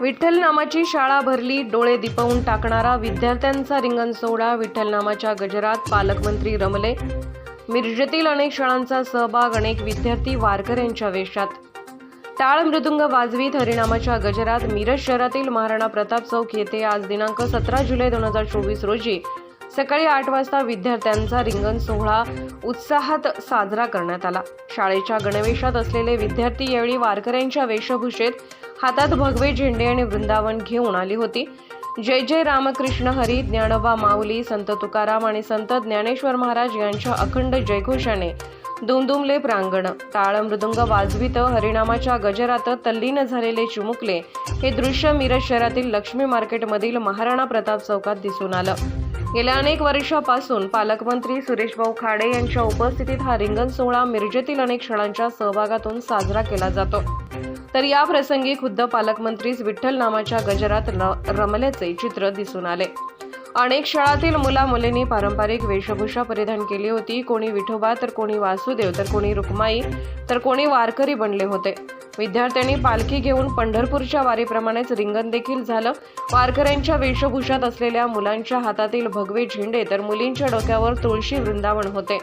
विठ्ठल नामाची शाळा भरली डोळे दिपवून टाकणारा विद्यार्थ्यांचा रिंगण सोहळा विठ्ठल नामाच्या गजरात पालकमंत्री रमले. मिरजेतील अनेक शाळांचा सहभाग अनेक विद्यार्थी वारकऱ्यांच्या वेशात. टाळ मृदुंग वाजवीत हरिनामाच्या गजरात मिरज शहरातील महाराणा प्रताप चौक येथे आज दिनांक सतरा जुलै दोन हजार चोवीस रोजी सकाळी आठ वाजता विद्यार्थ्यांचा रिंगण सोहळा उत्साहात साजरा करण्यात आला. शाळेच्या गणवेशात असलेले विद्यार्थी यावेळी वारकऱ्यांच्या वेशभूषेत हातात भगवे झेंडे आणि वृंदावन घेऊन आली होती. जय जय रामकृष्ण हरी ज्ञानोबा माऊली संत तुकाराम आणि संत ज्ञानेश्वर महाराज यांच्या अखंड जयघोषाने दुमदुमले प्रांगण टाळ मृदुंग वाजवित हरिनामाच्या गजरात तल्लीन झालेले चिमुकले हे दृश्य मिरज शहरातील लक्ष्मी मार्केटमधील महाराणा प्रताप चौकात दिसून आलं. गेल्या अनेक वर्षापासून पालकमंत्री सुरेशभाऊ खाडे यांच्या उपस्थितीत हा रिंगण सोहळा मिरजेतील अनेक क्षणांच्या सहभागातून साजरा केला जातो. तर या प्रसंगी खुद्द पालकमंत्रीच विठ्ठल नामाच्या गजरात र- रमल्याचे चित्र दिसून आले. अनेक शाळातील मुला मुलींनी पारंपरिक वेशभूषा परिधान केली होती. कोणी विठोबा तर कोणी वासुदेव तर कोणी रुक्माई तर कोणी वारकरी बनले होते. विद्यार्थ्यांनी पालखी घेऊन पंढरपूरच्या वारीप्रमाणेच रिंगण देखील झालं. वारकऱ्यांच्या वेशभूषात असलेल्या मुलांच्या हातातील भगवे झेंडे तर मुलींच्या डोक्यावर तुळशी वृंदावन होते.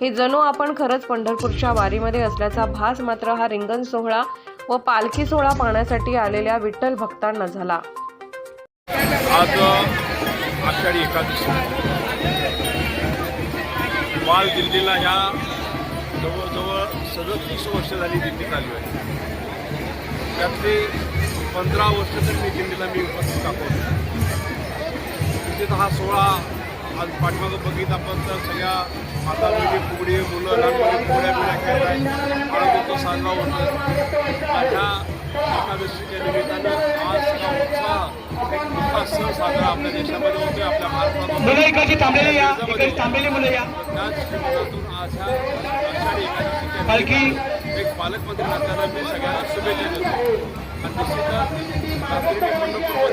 हे जणू आपण खरंच पंढरपूरच्या वारीमध्ये असल्याचा भास मात्र हा रिंगण सोहळा व पालखी सोहळा पाहण्यासाठी आलेल्या विठ्ठल भक्तांना झाला. आज आषाढी एकादशी. बाल दिल्लीला ह्या जवळजवळ सदतीस वर्ष झाली दिल्ली चालू आहे त्यातली पंधरा वर्ष तरी मी दिल्लीला मी उपस्थित दाखवतो तिथे हा सोहळा आज पाठमागं बघित आपण तर सगळ्या माता मुली फुगडी मुलं लहान फुगड्या बिड्या खेळत आहेत बाळगोत्सव साजरा होतो माझ्या एकादशीच्या निमित्ताने निमित्तातून आज ह्या आषाढी एकादशीच्या पालखी. निमित्तानं एक पालकमंत्री असताना मी सगळ्यांना शुभेच्छा देतो.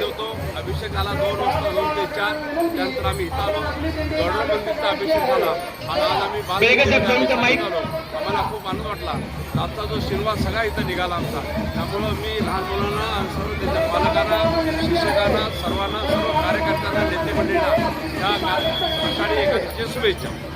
होतो अभिषेक झाला दोन वाजता दोन ते चार. त्यानंतर आम्ही इथं आलो. गौडर मंदिरचा अभिषेक झाला. आणि आज आम्ही बाल वेगळं आम्हाला खूप आनंद वाटला. आजचा जो शिरवा सगळा इथं निघाला आमचा. त्यामुळं मी लहान मुलांना आणि सर्व त्यांच्या पालकांना शिक्षकांना सर्वांना सर्व कार्यकर्त्यांना नेते मंडळींना या सकाळी एकादशीच्या शुभेच्छा.